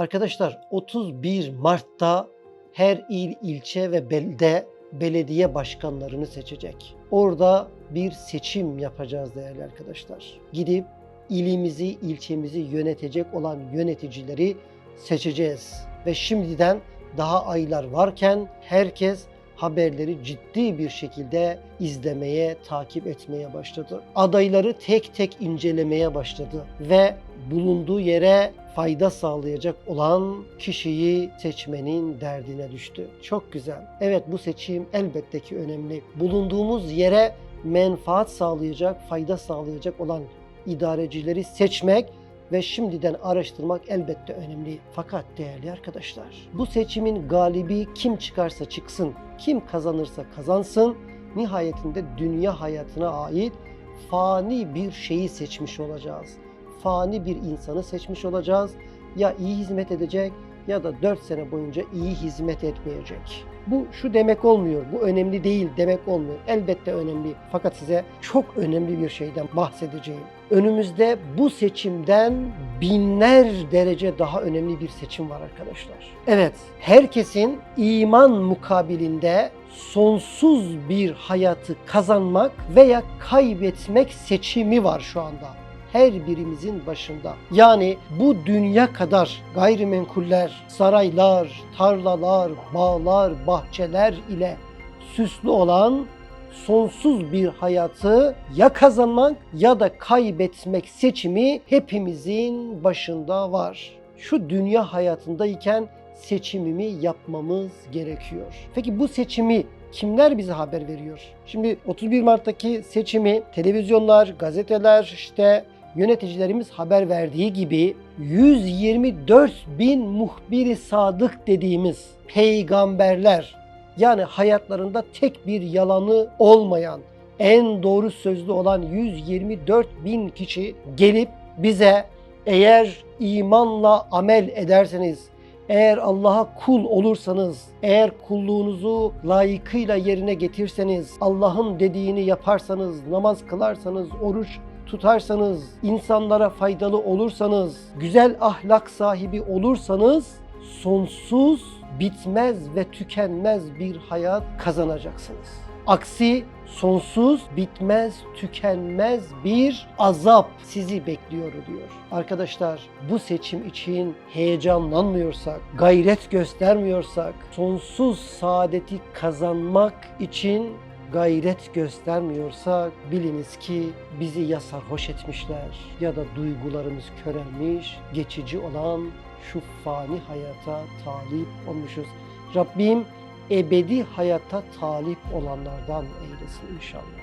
Arkadaşlar 31 Mart'ta her il, ilçe ve belde belediye başkanlarını seçecek. Orada bir seçim yapacağız değerli arkadaşlar. Gidip ilimizi, ilçemizi yönetecek olan yöneticileri seçeceğiz. Ve şimdiden daha aylar varken herkes haberleri ciddi bir şekilde izlemeye, takip etmeye başladı. Adayları tek tek incelemeye başladı ve bulunduğu yere fayda sağlayacak olan kişiyi seçmenin derdine düştü. Çok güzel. Evet bu seçim elbette ki önemli. Bulunduğumuz yere menfaat sağlayacak, fayda sağlayacak olan idarecileri seçmek ve şimdiden araştırmak elbette önemli. Fakat değerli arkadaşlar, bu seçimin galibi kim çıkarsa çıksın, kim kazanırsa kazansın, nihayetinde dünya hayatına ait fani bir şeyi seçmiş olacağız. Fani bir insanı seçmiş olacağız. Ya iyi hizmet edecek ya da 4 sene boyunca iyi hizmet etmeyecek. Bu şu demek olmuyor, bu önemli değil demek olmuyor. Elbette önemli fakat size çok önemli bir şeyden bahsedeceğim. Önümüzde bu seçimden binler derece daha önemli bir seçim var arkadaşlar. Evet, herkesin iman mukabilinde sonsuz bir hayatı kazanmak veya kaybetmek seçimi var şu anda her birimizin başında. Yani bu dünya kadar gayrimenkuller, saraylar, tarlalar, bağlar, bahçeler ile süslü olan sonsuz bir hayatı ya kazanmak ya da kaybetmek seçimi hepimizin başında var. Şu dünya hayatındayken seçimimi yapmamız gerekiyor. Peki bu seçimi kimler bize haber veriyor? Şimdi 31 Mart'taki seçimi televizyonlar, gazeteler, işte yöneticilerimiz haber verdiği gibi 124 bin muhbiri sadık dediğimiz peygamberler yani hayatlarında tek bir yalanı olmayan en doğru sözlü olan 124 bin kişi gelip bize eğer imanla amel ederseniz eğer Allah'a kul olursanız, eğer kulluğunuzu layıkıyla yerine getirseniz, Allah'ın dediğini yaparsanız, namaz kılarsanız, oruç tutarsanız, insanlara faydalı olursanız, güzel ahlak sahibi olursanız sonsuz, bitmez ve tükenmez bir hayat kazanacaksınız. Aksi sonsuz, bitmez, tükenmez bir azap sizi bekliyor diyor. Arkadaşlar bu seçim için heyecanlanmıyorsak, gayret göstermiyorsak, sonsuz saadeti kazanmak için gayret göstermiyorsak biliniz ki bizi ya sarhoş etmişler ya da duygularımız körelmiş, geçici olan şu fani hayata talip olmuşuz. Rabbim ebedi hayata talip olanlardan eylesin inşallah.